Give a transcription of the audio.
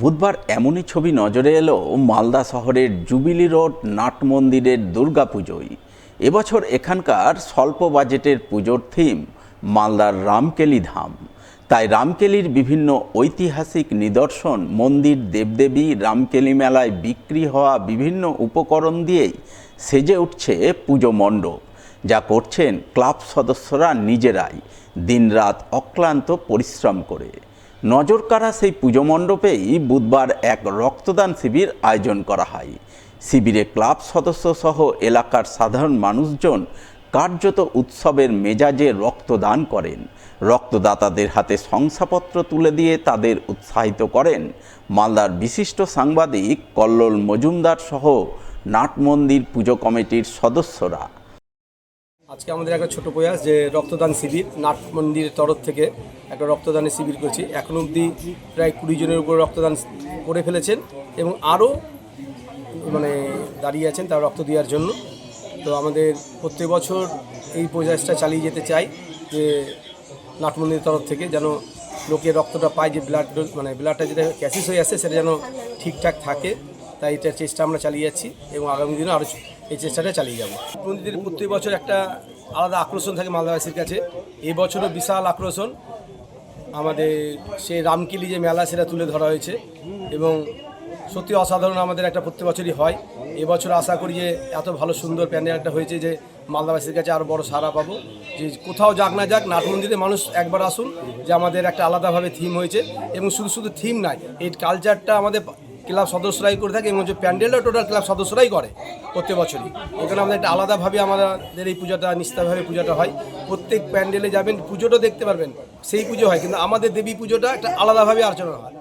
বুধবার এমনই ছবি নজরে এলো মালদা শহরের জুবিলি রোড নাট মন্দিরের দুর্গাপুজোয়। এবছর এখানকার স্বল্প বাজেটের পুজোর থিম, মালদার রামকেলি ধাম। তাই রামকেলির বিভিন্ন ঐতিহাসিক নিদর্শন, মন্দির, দেবদেবী, রামকেলি মেলায় বিক্রি হওয়া বিভিন্ন উপকরণ দিয়েই সেজে উঠছে পুজো মণ্ডপ। যা করছেন ক্লাব সদস্যরা নিজেরাই, দিনরাত অক্লান্ত পরিশ্রম করে। নজর কাড়া সেই পুজো মণ্ডপেই বুধবার এক রক্তদান শিবির আয়োজন করা হয়। শিবিরে ক্লাব সদস্য সহ এলাকার সাধারণ মানুষজন কার্যত উৎসবের মেজাজে রক্তদান করেন। রক্তদাতাদের হাতে শংসাপত্র তুলে দিয়ে তাদের উৎসাহিত করেন মালদার বিশিষ্ট সাংবাদিক কল্লোল মজুমদার সহ নাট মন্দির পুজো কমিটির সদস্যরা। আজকে আমাদের একটা ছোট প্রয়াস যে রক্তদান শিবির, নাট মন্দিরের তরফ থেকে একটা রক্তদানের শিবির করছি। এখন অবধি প্রায় কুড়ি জনের উপর রক্তদান করে ফেলেছেন এবং আরও মানে দাঁড়িয়ে আছেন তার রক্ত দেওয়ার জন্য। তো আমাদের প্রত্যেক বছর এই প্রয়াসটা চালিয়ে যেতে চাই যে নাট মন্দিরের তরফ থেকে যেন লোকের রক্তটা পায়, যে ব্লাড মানে ব্লাডটা যেটা ক্যাসিস হয়ে আসছে সেটা যেন ঠিকঠাক থাকে। তাই এটার চেষ্টা আমরা চালিয়ে যাচ্ছি এবং আগামী দিনে আরও এই চেষ্টাটা চালিয়ে যাব। মন্দিরের প্রত্যেক বছর একটা আলাদা আকর্ষণ থাকে মালদাবাসীর কাছে। এই বছরও বিশাল আকর্ষণ। আমাদের সেই রামকিলি যে মেলা, সেটা তুলে ধরা হয়েছে এবং সত্যি অসাধারণ আমাদের একটা প্রত্যেক বছরই হয়। এবছর আশা করি যে এত ভালো সুন্দর প্যান্ডেল একটা হয়েছে যে মালদাবাসীর কাছে আরও বড় সাড়া পাবো। যে কোথাও যাক না যাক, নাট মন্দিরে মানুষ একবার আসুন যে আমাদের একটা আলাদাভাবে থিম হয়েছে এবং শুধু শুধু থিম নাই এই কালচারটা আমাদের ক্লাব সদস্যরাই করে থাকে এবং যে প্যান্ডেলটা টোটাল ক্লাব সদস্যরাই করে প্রত্যেক বছরই। এখানে আমাদের একটা আলাদাভাবে আমাদের এই পূজাটা নিস্তারভাবে পূজাটা হয়। প্রত্যেক প্যান্ডেলে যাবেন, পুজোটা দেখতে পারবেন, সেই পুজো হয়। কিন্তু আমাদের দেবী পুজোটা একটা আলাদাভাবে আলোচনা হয়।